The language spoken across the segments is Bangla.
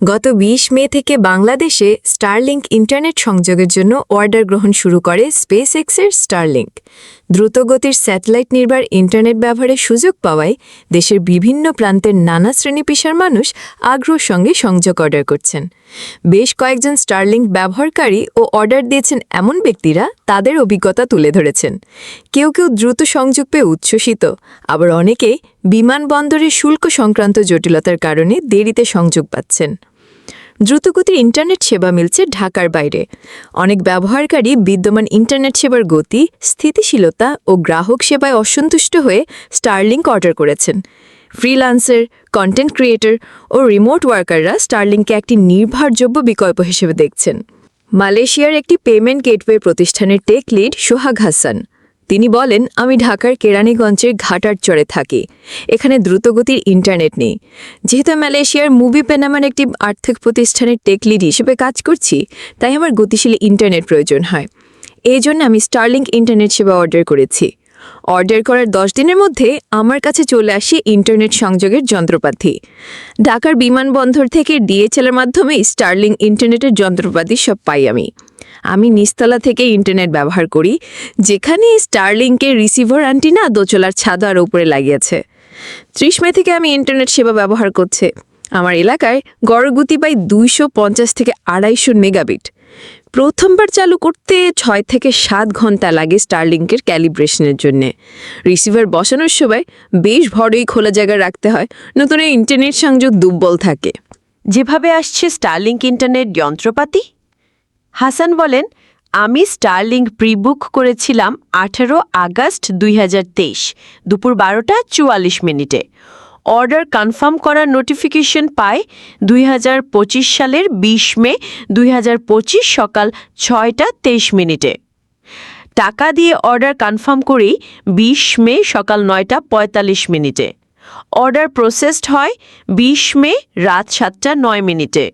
গত ২০ মে থেকে বাংলাদেশে স্টারলিংক ইন্টারনেট সংযোগের জন্য অর্ডার গ্রহণ শুরু করে স্পেস এক্সের স্টারলিংক দ্রুতগতির স্যাটেলাইট নির্ভর ইন্টারনেট ব্যবহারের সুযোগ পাওয়ায় দেশের বিভিন্ন প্রান্তের নানা শ্রেণি পেশার মানুষ আগ্রহ সঙ্গে সংযোগ অর্ডার করছেন। বেশ কয়েকজন স্টারলিংক ব্যবহারকারী ও অর্ডার দিয়েছেন এমন ব্যক্তিরা তাদের অভিজ্ঞতা তুলে ধরেছেন। কেউ কেউ দ্রুত সংযোগ পেয়ে উচ্ছ্বসিত, আবার অনেকে বিমানবন্দরের শুল্ক সংক্রান্ত জটিলতার কারণে দেরিতে সংযোগ পাচ্ছেন। দ্রুতগতির ইন্টারনেট সেবা মিলছে ঢাকার বাইরে। অনেক ব্যবহারকারী বিদ্যমান ইন্টারনেট সেবার গতি, স্থিতিশীলতা ও গ্রাহক সেবায় অসন্তুষ্ট হয়ে স্টারলিংক অর্ডার করেছেন। ফ্রিল্যান্সার কন্টেন্ট ক্রিয়েটর ও রিমোট ওয়ার্কাররা স্টারলিংকে একটি নির্ভরযোগ্য বিকল্প হিসেবে দেখছেন। মালয়েশিয়ার একটি পেমেন্ট গেটওয়ে প্রতিষ্ঠানের টেক লিড সোহাগ হাসান। তিনি বলেন, আমি ঢাকার কেরানীগঞ্জের ঘাটার চরে থাকি। এখানে দ্রুতগতির ইন্টারনেট নেই। যেহেতু মালয়েশিয়ার মুভি পেনামার একটি আর্থিক প্রতিষ্ঠানের টেক লিড হিসেবে কাজ করছি, তাই আমার গতিশীল ইন্টারনেট প্রয়োজন হয়। এই জন্য আমি স্টারলিংক ইন্টারনেট সেবা অর্ডার করেছি। অর্ডার করার দশ দিনের মধ্যে আমার কাছে চলে আসে ইন্টারনেট সংযোগের যন্ত্রপাতি। ঢাকার বিমানবন্দর থেকে ডিএচএলের মাধ্যমে স্টার্লিং ইন্টারনেটের যন্ত্রপাতি সব পাই আমি। আমি নিস্তলা থেকে ইন্টারনেট ব্যবহার করি, যেখানে স্টারলিংকের রিসিভার অ্যান্টিনা দোচলার ছাদ আর উপরে লাগিয়েছে। ত্রিশ মে থেকে আমি ইন্টারনেট সেবা ব্যবহার করছে। আমার এলাকায় গড় গতি পাই দুইশো পঞ্চাশ থেকে আড়াইশো মেগাবিট। প্রথমবার চালু করতে ছয় থেকে সাত ঘণ্টা লাগে স্টারলিংকের ক্যালিব্রেশনের জন্য। রিসিভার বসানোর সময় বেশ ভরেই খোলা জায়গায় রাখতে হয়, নতুন এই ইন্টারনেট সংযোগ দুর্বল থাকে। যেভাবে আসছে স্টারলিংক ইন্টারনেট যন্ত্রপাতি? হাসান বলেন, আমি স্টারলিংক প্রিবুক করেছিলাম আঠারো আগস্ট দুই হাজার তেইশ, দুপুর বারোটা চুয়াল্লিশ মিনিটে। অর্ডার কনফার্ম করার নোটিফিকেশন পায় দুই হাজার পঁচিশ সালের ২০ মে দুই হাজার পঁচিশ সকাল ছয়টা তেইশ মিনিটে। টাকা দিয়ে অর্ডার কনফার্ম করি ২০ মে সকাল নয়টা পঁয়তাল্লিশ মিনিটে। অর্ডার প্রসেসড হয় ২০ মে রাত সাতটা নয় মিনিটে।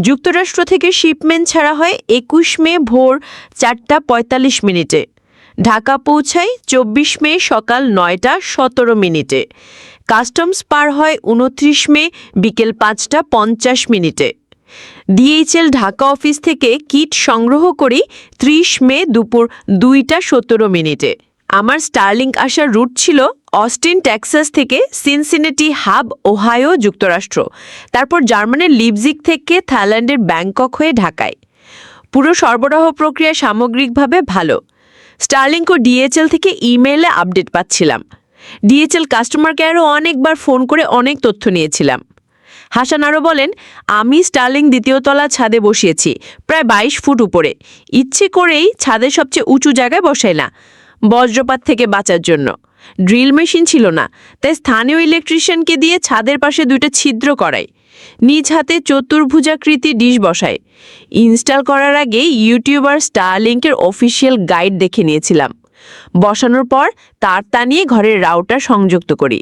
যুক্তরাষ্ট্র থেকে শিপমেন্ট ছাড়া হয় একুশ মে ভোর চারটা পঁয়তাল্লিশ মিনিটে। ঢাকা পৌঁছায় চব্বিশ মে সকাল নয়টা সতেরো মিনিটে। কাস্টমস পার হয় উনত্রিশ মে বিকেল পাঁচটা পঞ্চাশ মিনিটে। ডিএইচএল ঢাকা অফিস থেকে কিট সংগ্রহ করি ত্রিশ মে দুপুর দুইটা সতেরো মিনিটে। আমার স্টারলিংক আসার রুট ছিল অস্টিন, টেক্সাস থেকে সিনসিনেটি, হাব ওহায়ো যুক্তরাষ্ট্র। তারপর জার্মানির লিপজিক থেকে থাইল্যান্ডের ব্যাংকক হয়ে ঢাকায়। পুরো সরবরাহ প্রক্রিয়া সামগ্রিকভাবে ভালো। স্টারলিংক ও ডিএচএল থেকে ইমেইলে আপডেট পাচ্ছিলাম। ডিএচএল কাস্টমার কেয়ারও অনেকবার ফোন করে অনেক তথ্য নিয়েছিলাম। হাসান আরও বলেন, আমি স্টার্লিং দ্বিতীয় তলা ছাদে বসিয়েছি, প্রায় বাইশ ফুট উপরে। ইচ্ছে করেই ছাদের সবচেয়ে উঁচু জায়গায় বসাই না, বজ্রপাত থেকে বাঁচার জন্য। ড্রিল মেশিন ছিল না, তাই স্থানীয় ইলেকট্রিশিয়ানকে দিয়ে ছাদের পাশে দুইটা ছিদ্র করাই। নিজ হাতে চতুর্ভুজাকৃতি ডিশ বসায় ইনস্টল করার আগে ইউটিউবার স্টারলিংকের অফিসিয়াল গাইড দেখে নিয়েছিলাম। বসানোর পর তার টানিয়ে ঘরের রাউটার সংযুক্ত করি।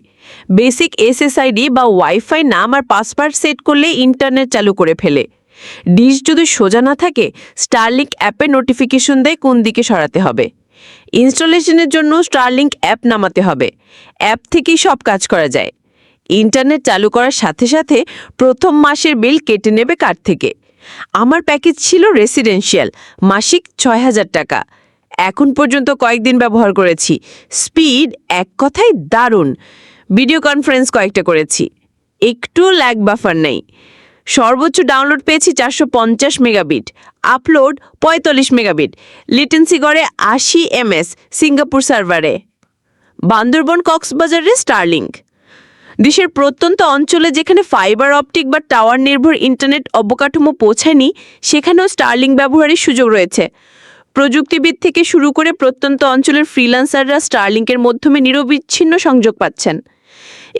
বেসিক এসএসআইডি বা ওয়াইফাই নাম আর পাসওয়ার্ড সেট করলে ইন্টারনেট চালু করে ফেলে। ডিশ যদি সোজা না থাকে স্টারলিংক অ্যাপে নোটিফিকেশন দেয় কোন দিকে সরাতে হবে। ইনস্টলেশনের জন্য স্টারলিংক অ্যাপ নামাতে হবে। অ্যাপ থেকেই সব কাজ করা যায়। ইন্টারনেট চালু করার সাথে সাথে প্রথম মাসের বিল কেটে নেবে কার্ড থেকে। আমার প্যাকেজ ছিল রেসিডেন্সিয়াল মাসিক ছয় হাজার টাকা। এখন পর্যন্ত কয়েকদিন ব্যবহার করেছি। স্পিড এক কথায় দারুণ। ভিডিও কনফারেন্স কয়েকটা করেছি। একটু ল্যাগ বাফার নেই। সর্বোচ্চ ডাউনলোড পেয়েছি চারশো পঞ্চাশ মেগাবিট। আপলোড পঁয়তাল্লিশ মেগাবিট। লিটেন্সি গড়ে আশি এমএস সিঙ্গাপুর সার্ভারে। বান্দরবন কক্সবাজারে স্টারলিংক। দেশের প্রত্যন্ত অঞ্চলে যেখানে ফাইবার অপটিক বা টাওয়ার নির্ভর ইন্টারনেট অবকাঠামো পৌঁছায়নি, সেখানেও স্টারলিংক ব্যবহারের সুযোগ রয়েছে। প্রযুক্তিবিদ থেকে শুরু করে প্রত্যন্ত অঞ্চলের ফ্রিল্যান্সাররা স্টারলিংকের মাধ্যমে নিরবিচ্ছিন্ন সংযোগ পাচ্ছেন।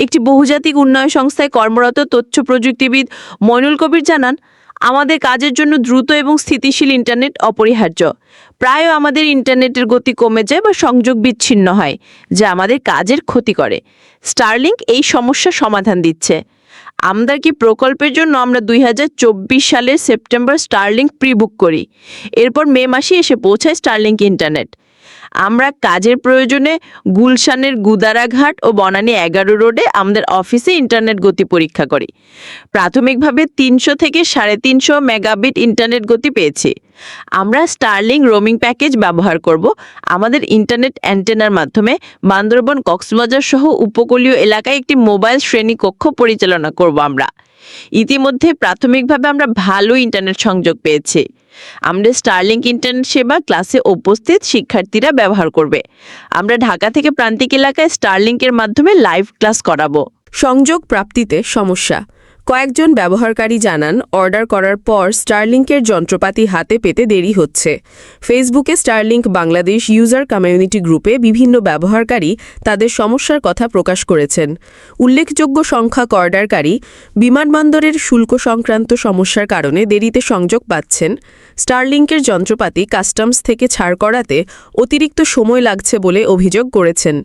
একটি বহুজাতিক উন্নয়ন সংস্থায় কর্মরত তথ্য প্রযুক্তিবিদ মইনুল কবির জানান, আমাদের কাজের জন্য দ্রুত এবং স্থিতিশীল ইন্টারনেট অপরিহার্য। প্রায় আমাদের ইন্টারনেটের গতি কমে যায় বা সংযোগ বিচ্ছিন্ন হয়, যা আমাদের কাজের ক্ষতি করে। স্টারলিংক এই সমস্যার সমাধান দিচ্ছে। আমদারকি প্রকল্পের জন্য আমরা দুই হাজার চব্বিশ সালের সেপ্টেম্বর স্টার্লিং প্রি বুক করি। এরপর মে মাসে এসে পৌঁছায় স্টারলিংক ইন্টারনেট আমরা কাজের প্রয়োজনে গুলশানের গুদারাঘাট ও বনানী এগারো রোডে আমাদের অফিসে ইন্টারনেট গতি পরীক্ষা করি। প্রাথমিকভাবে তিনশো থেকে সাড়ে তিনশো মেগাবিট ইন্টারনেট গতি পেয়েছি। আমরা স্টারলিং রোমিং প্যাকেজ ব্যবহার করব। আমাদের ইন্টারনেট অ্যান্টেনার মাধ্যমে বান্দরবন কক্সবাজার সহ উপকূলীয় এলাকায় একটি মোবাইল শ্রেণি কক্ষ পরিচালনা করব আমরা। ইতিমধ্যে প্রাথমিকভাবে আমরা ভালো ইন্টারনেট সংযোগ পেয়েছি। আমরা স্টারলিংক ইন্টারনেট সেবা ক্লাসে উপস্থিত শিক্ষার্থীরা ব্যবহার করবে। আমরা ঢাকা থেকে প্রান্তিক এলাকায় স্টারলিংকের মাধ্যমে লাইভ ক্লাস করাবো। সংযোগ প্রাপ্তিতে সমস্যা। কয়েকজন ব্যবহারকারী জানান, অর্ডার করার পর স্টারলিংকের যন্ত্রপাতি হাতে পেতে দেরি হচ্ছে। ফেসবুকে স্টারলিংক বাংলাদেশ ইউজার কমিউনিটি গ্রুপে বিভিন্ন ব্যবহারকারী তাদের সমস্যার কথা প্রকাশ করেছেন। উল্লেখযোগ্য সংখ্যক অর্ডারকারী বিমানবন্দরের শুল্ক সংক্রান্ত সমস্যার কারণে দেরিতে সংযোগ পাচ্ছেন। স্টারলিংকের যন্ত্রপাতি কাস্টমস থেকে ছাড় করাতে অতিরিক্ত সময় লাগছে বলে অভিযোগ করেছেন।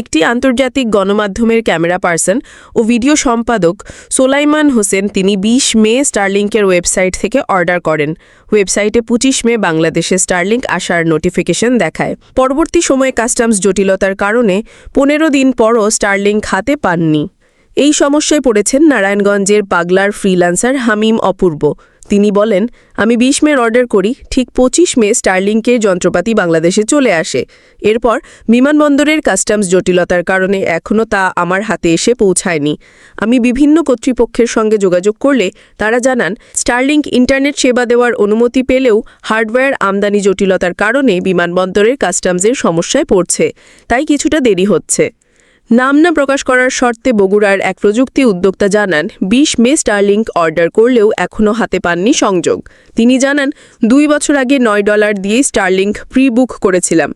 একটি আন্তর্জাতিক গণমাধ্যমের ক্যামেরা পার্সন ও ভিডিও সম্পাদক সোলাইমান হোসেন তিনি ২০ মে স্টারলিংকের ওয়েবসাইট থেকে অর্ডার করেন। ওয়েবসাইটে ২৫ মে বাংলাদেশে স্টারলিংক আসার নোটিফিকেশন দেখায়। পরবর্তী সময়ে কাস্টমস জটিলতার কারণে পনেরো দিন পরও স্টারলিংক হাতে পাননি। এই সমস্যায় পড়েছেন নারায়ণগঞ্জের পাগলার ফ্রিল্যান্সার হামিম অপূর্ব। তিনি বলেন, আমি বিশ মের অর্ডার করি, ঠিক পঁচিশ মে স্টারলিংকের যন্ত্রপাতি বাংলাদেশে চলে আসে। এরপর বিমানবন্দরের কাস্টমস জটিলতার কারণে এখনও তা আমার হাতে এসে পৌঁছায়নি। আমি বিভিন্ন কর্তৃপক্ষের সঙ্গে যোগাযোগ করলে তারা জানান স্টারলিংক ইন্টারনেট সেবা দেওয়ার অনুমতি পেলেও হার্ডওয়্যার আমদানি জটিলতার কারণে বিমানবন্দরের কাস্টমসের সমস্যায় পড়ছে। তাই কিছুটা দেরি হচ্ছে। নাম না প্রকাশ করার শর্তে বগুড়ার এক প্রযুক্তি উদ্যোক্তা জানান ২০ মে স্টারলিংক অর্ডার করলেও এখনও হাতে পাননি সংযোগ। তিনি জানান, দুই বছর আগে নয় ডলার দিয়ে স্টারলিংক প্রি বুক করেছিলাম।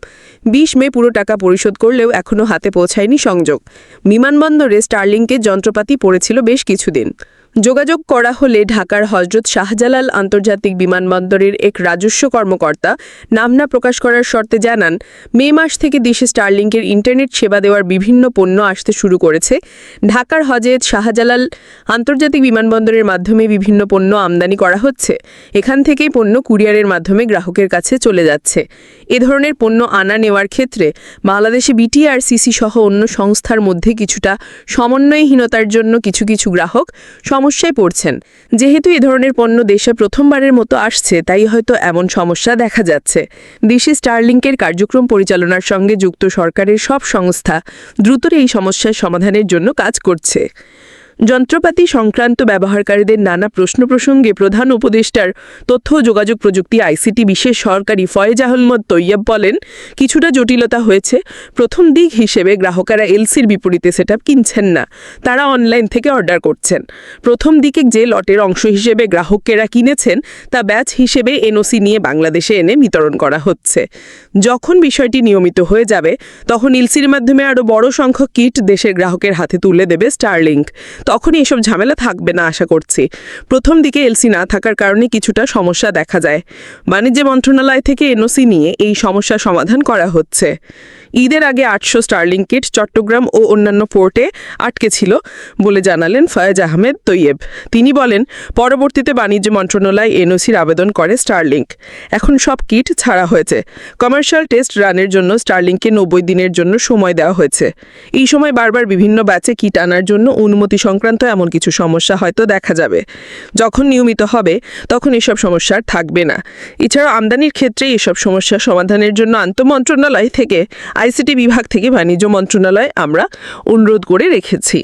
২০ মে পুরো টাকা পরিশোধ করলেও এখনও হাতে পৌঁছায়নি সংযোগ। বিমানবন্দরে স্টারলিংকের যন্ত্রপাতি পড়েছিল বেশ কিছুদিন। যোগাযোগ করা হলে ঢাকার হজরত শাহজালাল আন্তর্জাতিক বিমানবন্দরের এক রাজস্ব কর্মকর্তা নাম না প্রকাশ করার শর্তে জানান, মে মাস থেকে দেশে স্টারলিংকের ইন্টারনেট সেবা দেওয়ার বিভিন্ন পণ্য আসতে শুরু করেছে। ঢাকার হজরত শাহজালাল আন্তর্জাতিক বিমানবন্দরের মাধ্যমে বিভিন্ন পণ্য আমদানি করা হচ্ছে। এখান থেকেই পণ্য কুরিয়ারের মাধ্যমে গ্রাহকের কাছে চলে যাচ্ছে। এ ধরনের পণ্য আনা নেওয়ার ক্ষেত্রে বাংলাদেশে বিটিআরসিসি সহ অন্য সংস্থার মধ্যে কিছুটা সমন্বয়হীনতার জন্য কিছু কিছু গ্রাহক সমস্যায় পড়ছেন। যেহেতু এ ধরনের পণ্য দেশে প্রথমবারের মতো আসছে, তাই হয়তো এমন সমস্যা দেখা যাচ্ছে। দেশে স্টারলিংকের কার্যক্রম পরিচালনার সঙ্গে যুক্ত সরকারের সব সংস্থা দ্রুত এই সমস্যার সমাধানের জন্য কাজ করছে। যন্ত্রপাতি সংক্রান্ত ব্যবহারকারীদের নানা প্রশ্ন প্রসঙ্গে প্রধান উপদেষ্টার তথ্য যোগাযোগ প্রযুক্তি আইসিটি বিশেষ সরকারি ফয়েজ আহমদ তৈয়ব বলেন, কিছুটা জটিলতা হয়েছে। প্রথম দিক হিসেবে গ্রাহকেরা এলসির বিপরীতে সেট কিনছেন না, তারা অনলাইন থেকে অর্ডার করছেন। প্রথম দিকে যে লটের অংশ হিসেবে গ্রাহকেরা কিনেছেন, তা ব্যাচ হিসেবে এনওসি নিয়ে বাংলাদেশে এনে বিতরণ করা হচ্ছে। যখন বিষয়টি নিয়মিত হয়ে যাবে, তখন এলসির মাধ্যমে আরও বড় সংখ্যক কিট দেশের গ্রাহকের হাতে তুলে দেবে স্টারলিংক তখনই এসব ঝামেলা থাকবে না আশা করছি। প্রথম দিকে এলসি না থাকার কারণে কিছুটা সমস্যা দেখা যায়। বাণিজ্য মন্ত্রণালয় থেকে এনওসি নিয়ে এই সমস্যা সমাধান করা হচ্ছে। ঈদের আগে আটশো স্টার্লিং কিট চট্টগ্রাম ও অন্যান্য পোর্টে আটকে ছিল বলে জানালেন ফয়েজ আহমেদ তৈয়েব। তিনি বলেন, পরবর্তীতে বাণিজ্য মন্ত্রণালয় এনওসির আবেদন করে স্টারলিংক এখন সব কিট ছাড়া হয়েছে। কমার্শিয়াল টেস্ট রানের জন্য স্টারলিংকে নব্বই দিনের জন্য সময় দেওয়া হয়েছে। এই সময় বারবার বিভিন্ন ব্যাচে কিট আনার জন্য অনুমতি সংক্রান্ত এমন কিছু সমস্যা হয়তো দেখা যাবে। যখন নিয়মিত হবে, তখন এসব সমস্যা থাকবে না। এছাড়াও আমদানির ক্ষেত্রে এসব সমস্যা সমাধানের জন্য আন্তঃমন্ত্রণালয় থেকে আইসিটি বিভাগ থেকে বাণিজ্য মন্ত্রণালয় আমরা অনুরোধ করে রেখেছি।